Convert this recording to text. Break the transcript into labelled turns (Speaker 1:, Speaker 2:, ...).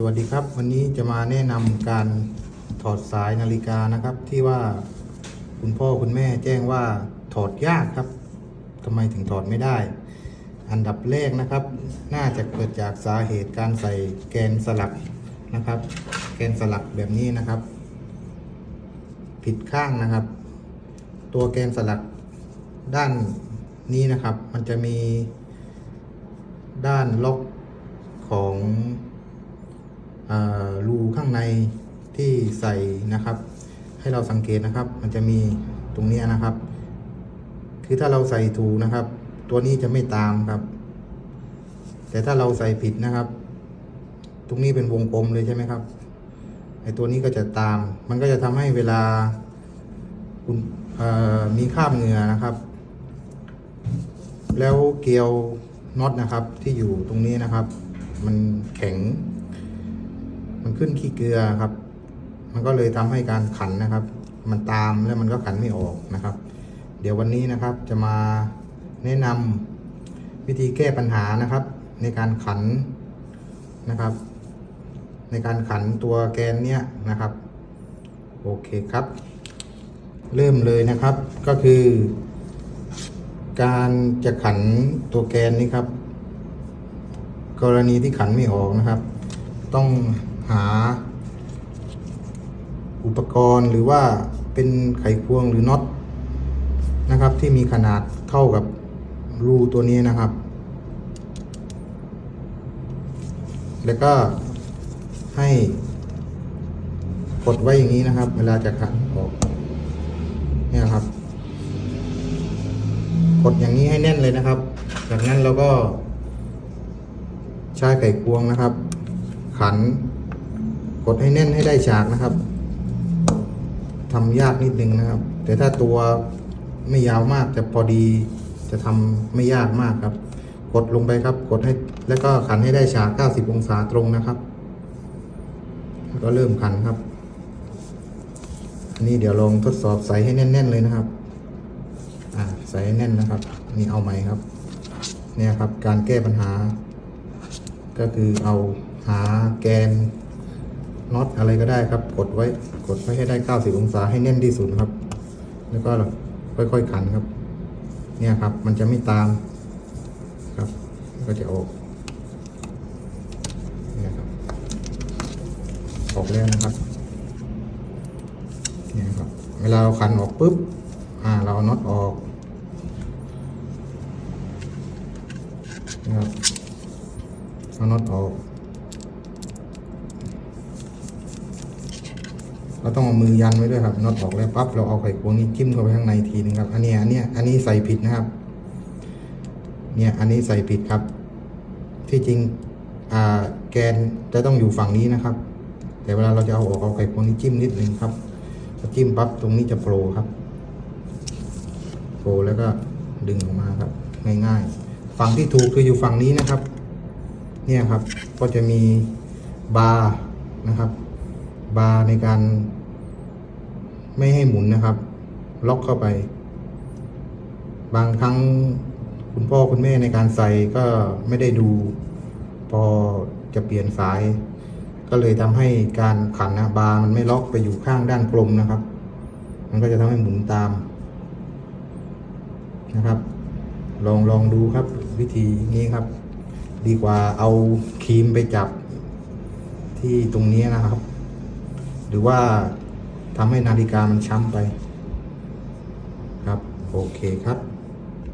Speaker 1: สวัสดีครับ วันนี้จะมาแนะนำการถอดสายนาฬิกานะครับ ที่ว่าคุณพ่อคุณแม่แจ้งว่าถอดยากครับทำไมถึงถอดไม่ได้ อันดับแรกนะครับ น่าจะเกิดจากสาเหตุการใส่แกนสลักนะครับ แกนสลักแบบนี้นะครับ ผิดข้างนะครับ ตัวแกนสลักด้านนี้นะครับ มันจะมีด้านล็อกของ รูข้างในที่ใส่นะครับ ให้เราสังเกตนะครับ มันจะมีตรงนี้นะครับ คือถ้าเราใส่ถูกนะครับ ตัวนี้จะไม่ตามครับ แต่ถ้าเราใส่ผิดนะครับ ตรงนี้เป็นวงกลมเลยใช่ไหมครับไอตัวนี้ก็จะตาม มันก็จะทำให้เวลาคุณมีคราบเหงื่อนะครับ แล้วเกลียวน็อตนะครับที่อยู่ตรงนี้นะครับ มันแข็ง มันขึ้นขี้เกลือครับ มันก็เลยทำให้การขันนะครับ มันตามแล้วมันก็ขันไม่ออกนะครับ เดี๋ยววันนี้นะครับจะมาแนะนำวิธีแก้ปัญหานะครับ ในการขันนะครับ ในการขันตัวแกนเนี้ยนะครับ โอเคครับ เริ่มเลยนะครับก็คือ การจะขันตัวแกนนี้ครับ กรณีที่ขันไม่ออกนะครับ ต้อง หา อุปกรณ์หรือว่าเป็นไขควงหรือน็อตนะครับ ที่มีขนาดเท่ากับรูตัวนี้นะครับ แล้วก็ให้กดไว้อย่างนี้นะครับ เวลาจะขันออกเนี่ยครับ กดอย่างนี้ให้แน่นเลยนะครับ จากนั้นเราก็ใช้ไขควงนะครับ ขัน ดให้แน่นให้ได้ฉากนะครับทำยากนิดนึงนะครับ แต่ถ้าตัวไม่ยาวมากจะพอดีจะทำไม่ยากมากครับ กดลงไปครับ กดให้แล้วก็ขันให้ได้ฉาก 90 องศาตรงนะครับ ก็เริ่มขันครับ อันนี้เดี๋ยวลองทดสอบใส่ให้แน่น ๆ เลยนะครับ อ่าใส่ให้แน่นนะครับ นี่เอาไหมครับ เนี่ยครับการแก้ปัญหา ก็คือเอาหาแกน น็อตอะไรก็ได้ครับ กดไว้กดไว้ให้ได้ 90 องศาให้แน่นที่สุดครับ แล้วก็ค่อยๆขันครับ เนี่ยครับ มันจะไม่ตามครับ ก็จะออกเนี่ยครับออกแล้วนะครับเนี่ยครับ เวลาเราขันออกปุ๊บอ่าเราเน็อตออกนะครับเอาน็อตออก เราต้องเอามือยันไว้ด้วยครับน็อตออกแล้วปั๊บเราเอาไขควงนี้จิ้มเข้าไปข้างในทีนึงครับอันนี้อันเนี้ยอันนี้ใส่ผิดนะครับ เนี่ยอันนี้ใส่ผิดครับ ที่จริงอ่าแกนจะต้องอยู่ฝั่งนี้นะครับ แต่เวลาเราจะเอาออกเอาไขควงนี้จิ้มนิดนึงครับพอจิ้มปั๊บตรงนี้จะโผล่ครับโผล่แล้วก็ดึงออกมาครับ ง่ายๆ ฝั่งที่ถูกคืออยู่ฝั่งนี้นะครับ เนี่ยครับก็จะมีบาร์นะครับ บาร์ในการ ไม่ให้หมุนนะครับ ล็อกเข้าไป บางครั้งคุณพ่อคุณแม่ในการใส่ก็ไม่ได้ดู พอจะเปลี่ยนสาย ก็เลยทำให้การขันนะบาร์มันไม่ล็อกไปอยู่ข้างด้านกลมนะครับ มันก็จะทำให้หมุนตามนะครับ ลองลองดูครับ วิธีนี้ครับ ดีกว่าเอาครีมไปจับที่ตรงนี้นะครับ หรือว่าทำให้นาฬิกามันช้ำไป ครับ โอเคครับ